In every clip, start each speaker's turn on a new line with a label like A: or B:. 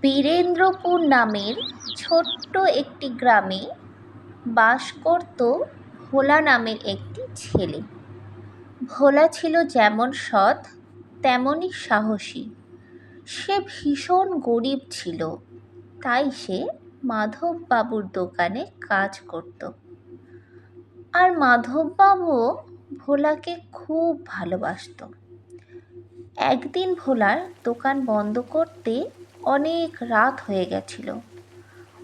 A: বীরেন্দ্রপুর নামের ছোট্ট একটি গ্রামে বাস করত ভোলা নামের একটি ছেলে। ভোলা ছিল যেমন সৎ, তেমনই সাহসী। সে ভীষণ গরিব ছিল, তাই সে মাধববাবুর দোকানে কাজ করত। আর মাধববাবুও ভোলাকে খুব ভালোবাসতো। একদিন ভোলার দোকান বন্ধ করতে অনেক রাত হয়ে গেছিল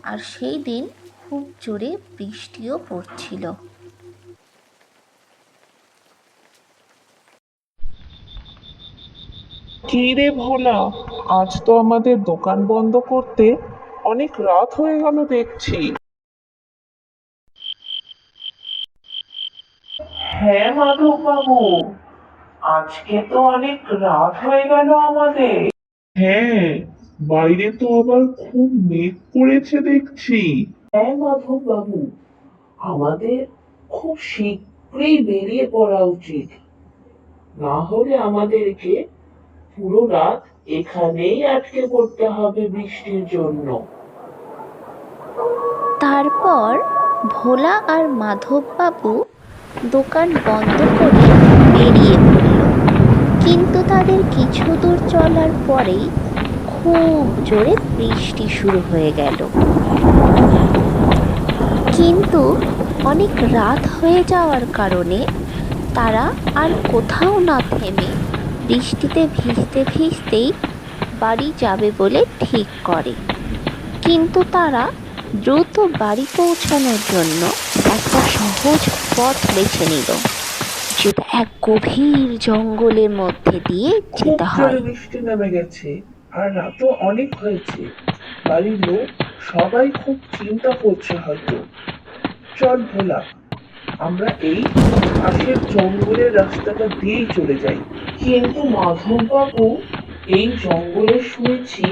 A: আর সেই দিন খুব জোরে বৃষ্টিও পড়ছিল।
B: কি রে ভোলা আজ তো আমাদের দোকান বন্ধ করতে অনেক রাত হয়ে গেল দেখছি। হ্যাঁ মাধব বাবু আজকে তো অনেক রাত হয়ে গেল আমাদের। হ্যাঁ বাইরে তো আবার খুব মেঘ করেছে দেখছি।
C: হ্যাঁ মাধব বাবু আমাদের খুব শীঘ্রই বেরিয়ে পড়া উচিত। না হলে আমাদেরকে পুরো রাত এখানেই আটকে পড়তে হবে বৃষ্টির জন্য।
A: তারপর ভোলা আর মাধব মাধববাবু দোকান বন্ধ করে বেরিয়ে পড়ল। কিন্তু তাদের কিছু দূর চলার পরেই খুব জোরে বৃষ্টি শুরু হয়ে গেল। কিন্তু অনেক রাত হয়ে যাওয়ার কারণে তারা আর কোথাও না থেমে বৃষ্টিতে ভিজতে ভিজতেই বাড়ি যাবে বলে ঠিক করে। কিন্তু তারা দ্রুত বাড়ি পৌঁছানোর জন্য একটা সহজ পথ বেছে নিল। যেটা এক গভীর জঙ্গলের মধ্যে দিয়ে যেতে হয়।
C: বৃষ্টি নেমে গেছে আর রাতও অনেক হয়েছে। বাড়ির লোক সবাই খুব চিন্তা করছে হয়তো। চল ভোলা আমরা এই পাশের জঙ্গলের রাস্তাটা দিয়েই চলে যাই। কিন্তু মাধব বাবু এই জঙ্গলে শুনেছি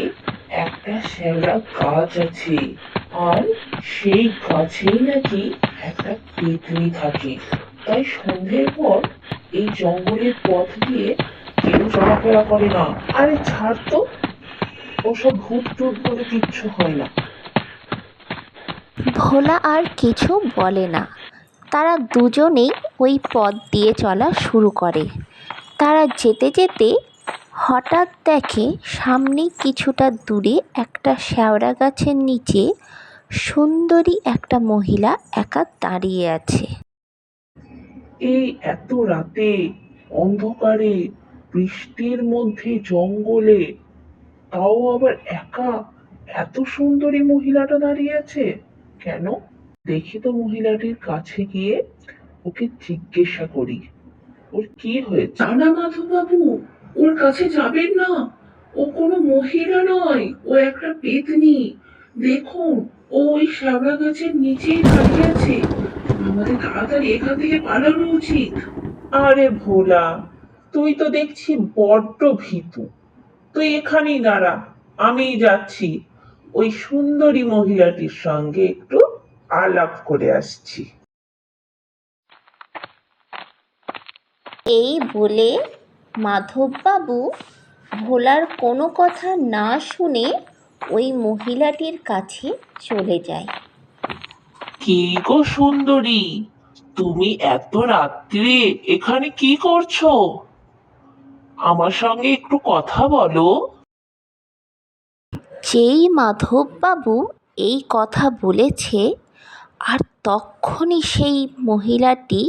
C: একটা শ্যাওড়া গাছ আছে আর সেই গাছেই নাকি একটা পেতনি থাকে। তাই সন্ধ্যের পর এই জঙ্গলের পথ দিয়ে কেউ চলাফেরা করে না। আরে ছাড় তো, ওসব ভূত টুত বলে কিচ্ছু হয় না।
A: ভোলা আর কিছু বলে না। তারা দুজনেই ওই পথ দিয়ে চলা শুরু করে। তারা যেতে যেতে হঠাৎ দেখে সামনে কিছুটা দূরে একটা শ্যাওড়া গাছের নিচে সুন্দরী একটা মহিলা একা দাঁড়িয়ে আছে।
C: এই এত রাতে অন্ধকারে, বৃষ্টির মধ্যে জঙ্গলে, তাও আবার একা এত সুন্দরী মহিলাটা দাঁড়িয়ে আছে? কেন? দেখি তো মহিলাটির কাছে গিয়ে ওকে জিজ্ঞাসা করি। ওর কি হয়েছে? না না মাধব বাবু ওর কাছে যাবেন না। ও কোনো মহিলা নয়, ও একটা পেতনি। দেখুন, ও ওই শ্যাওড়া গাছের নিচেই দাঁড়িয়ে আছে। তাড়াতাড়ি এখান থেকে পালানো উচিত। আরে ভোলা তুই তো দেখছি বড্ড ভীতু। তুই এখানেই দাঁড়া আমি যাচ্ছি। ওই সুন্দরী মহিলাটির সঙ্গে একটু আলাপ করে আসছি।
A: এই বলে মাধববাবু ভোলার কোনো কথা না শুনে ওই মহিলাটির কাছে চলে যায়।
C: কি গো সুন্দরী তুমি এত রাত্রে এখানে কি করছ? আমার সঙ্গে একটু কথা বলো।
A: যেই মাধববাবু এই কথা বলেছে আর তক্ষুনি সেই মহিলাটি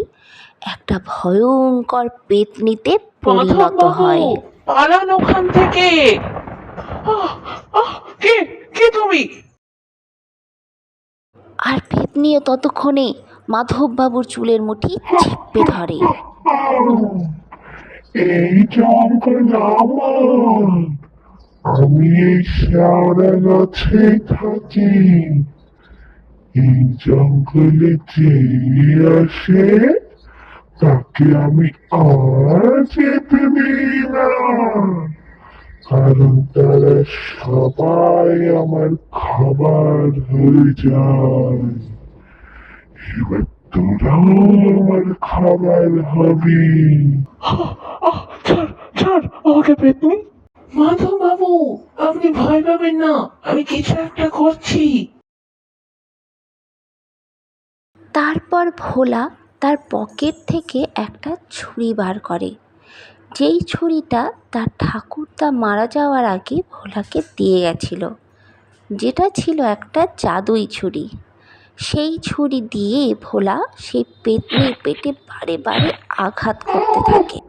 A: একটা ভয়ঙ্কর পেতনিতে পরিণত হয়।
C: পালান ওখান থেকে। কে কে তুমি?
A: আর পেতনিও ততক্ষণে মাধববাবুর চুলের মুঠি চেপে ধরে।
D: এই আমি এই থাকি। এই জঙ্গলে যে আসে, তাকে আমি আর যেতে দিই না। কারণ তারা সবাই আমার খাবার হয়ে যায়। এবার তোরাও আমার খাবার হবে।
C: আহ, ছাড় ছাড় আমাকে পেতনি মাধব বাবু আপনি ভয় ভয় পাবেন না আমি কিছু একটা করছি।
A: তারপর ভোলা তার পকেট থেকে একটা ছুরি বার করে। যেই ছুরিটা তার ঠাকুরদা মারা যাওয়ার আগে ভোলাকে দিয়ে গেছিল, যেটা ছিল একটা জাদুই ছুরি। সেই ছুরি দিয়ে ভোলা সেই পেতনির পেটে বারে বারে আঘাত করতে থাকে।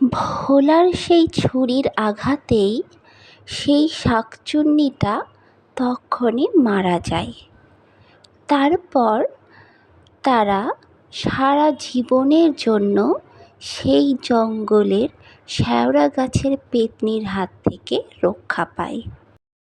A: ভোলার সেই ছুরির আঘাতেই সেই শাকচুন্নিটা তখনই মারা যায়। তারপর তারা সারা জীবনের জন্য সেই জঙ্গলের শ্যাওড়া গাছের পেতনির হাত থেকে রক্ষা পায়।